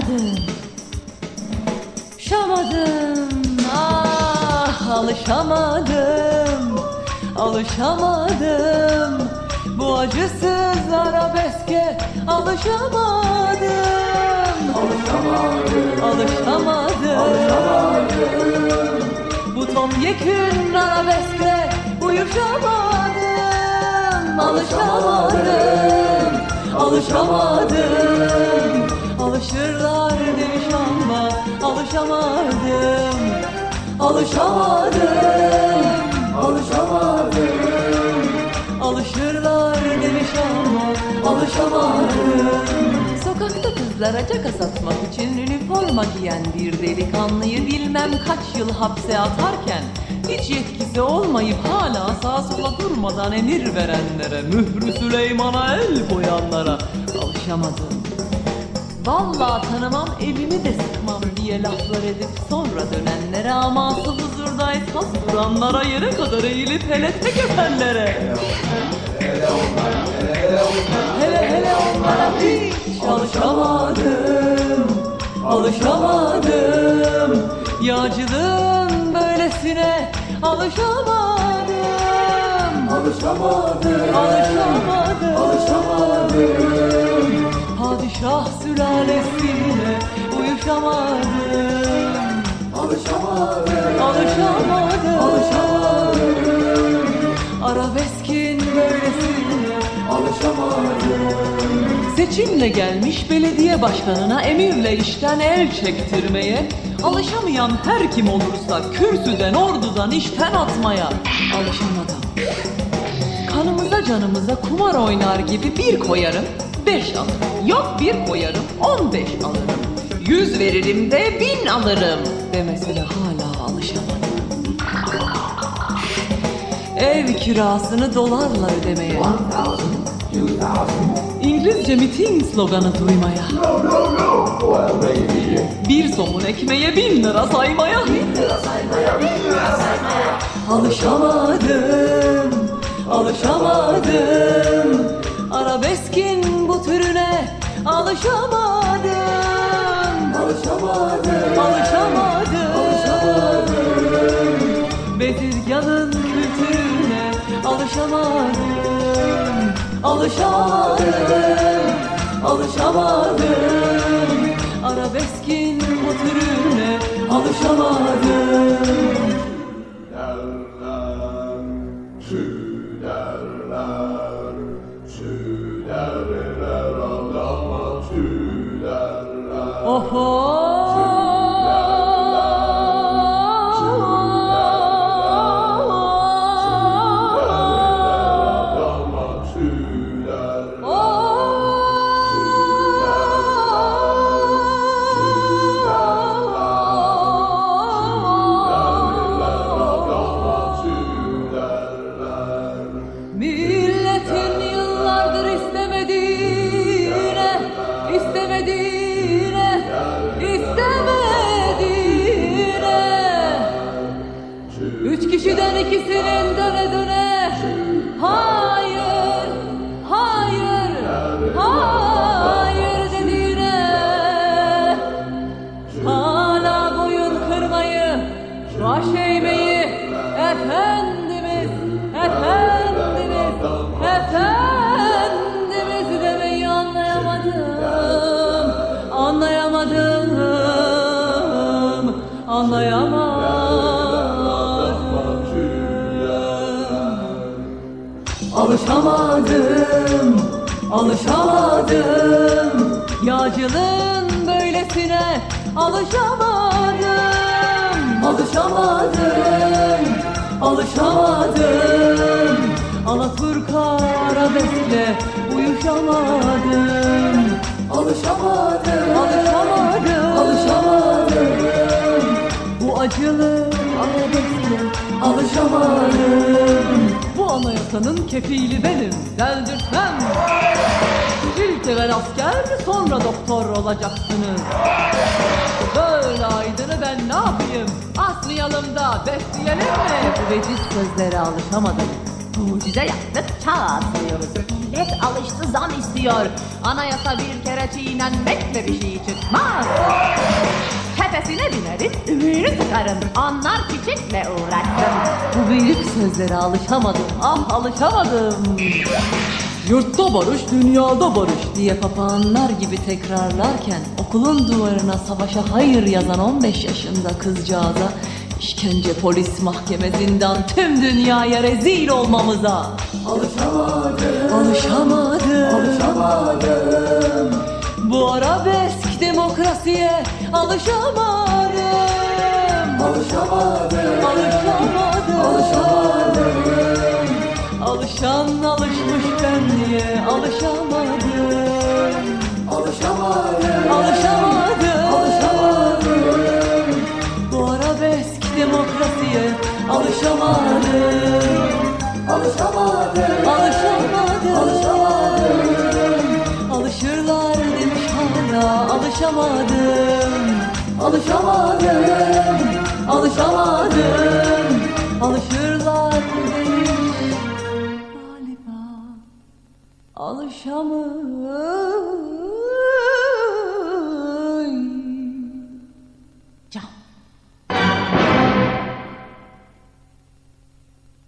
Alışamadım. Şamadım. Ah alışamadım. Alışamadım. Bu acısız arabeske alışamadım. Alışamadım. Alışamadım. Bu topyekün arabeskle uyuşamadım. Alışamadım. Alışamadım. Alışırlar demiş ama alışamadım. Alışamadım. Alışamadım. Alışırlar demiş ama alışamadım. Sokakta kızlara caka satmak için üniforma giyen bir delikanlıyı bilmem kaç yıl hapse atarken hiç yetkisi olmayıp hala sağa sola durmadan emir verenlere, mührü Süleyman'a el koyanlara alışamadım. Vallahi tanımam evimi de sıkmam diye laflar edip sonra dönenlere ama asıl huzurda esas duranlara yere kadar eğilip hele tek öpenlere. Hele hele onlara hiç alışamadım Alışamadım. Yağcılığın böylesine alışamadım. Alışamadım Alışamadım. Alışamadım Padişah sülalesine uyuşamadım. Alışamadım. Alışamadım. Alışamadım. Arabeskin böylesine Seçimle gelmiş belediye başkanına emirle işten el çektirmeye, alışamayan her kim olursa kürsüden ordudan işten atmaya. Alışamadım. Kanımıza canımıza kumar oynar gibi bir koyarım, beş alırım. Yok bir koyarım, on beş alırım. Yüz veririm de bin alırım demesine hala alışamadım. Ev kirasını dolarla ödemeye. İngilizce miting sloganı duymaya. Bir somun ekmeğe bin lira saymaya. Alışamadım, alışamadım. Arabeskin bu türüne alışamadım. Alışamadım, alışamadım. Bezirganın kültürüne alışamadım. Alışamadım, alışamadım. Arabeskin bu türüne alışamadım. derler, şu Üç kişiden ikisinin döne döne, hayır, hayır, hayır dediğine. Hala boyun kırmayı, baş eğmeyi, Efendimiz, Efendimiz, Efendimiz demeyi anlayamadım, anlayamadım, anlayamadım. Alışamadım, alışamadım. Yağcılığın böylesine alışamadım. Alışamadım, alışamadım. Alaturka arabeskle uyuşamadım. Alışamadım, alışamadım, alışamadım. Bu acılı arabeskle alışamadım anayasanın kefili benim, deldirtmem İlk evvel asker, sonra doktor olacaksınız Böyle aydını ben ne yapayım? Asmayalım da besleyelim mi? Bu veciz sözlere alışamadım Mucize yaptık çağ atlıyoruz. Millet alıştı zam istiyor. Anayasa bir kere çiğnenmekle bir şey çıkmaz. Tepesine bineriz, ümüğünü sıkarım. Anlar çiçekle uğraştım. Bu büyük sözlere alışamadım, ah alışamadım. Yurtta barış, dünyada barış diye papağanlar gibi tekrarlarken okulun duvarına savaşa hayır yazan 15 yaşında kızcağıza işkence polis mahkeme zindan tüm dünyaya rezil olmamıza alışamadım alışamadım alışamadım bu arabesk demokrasiye alışamadım. Alışamadım. Alışamadım. Alışamadım. Alışan alışmış ben diye alışamadım. Alışamadım. Alışamadım. Alışamadım. Bu arabesk demokrasiye alışamadım. Alışamadım. Alışamadım. Alışamadım. Alışırlar alışamadım Alışamadım Alışamadım. Alışırlar demiş galiba alışamadım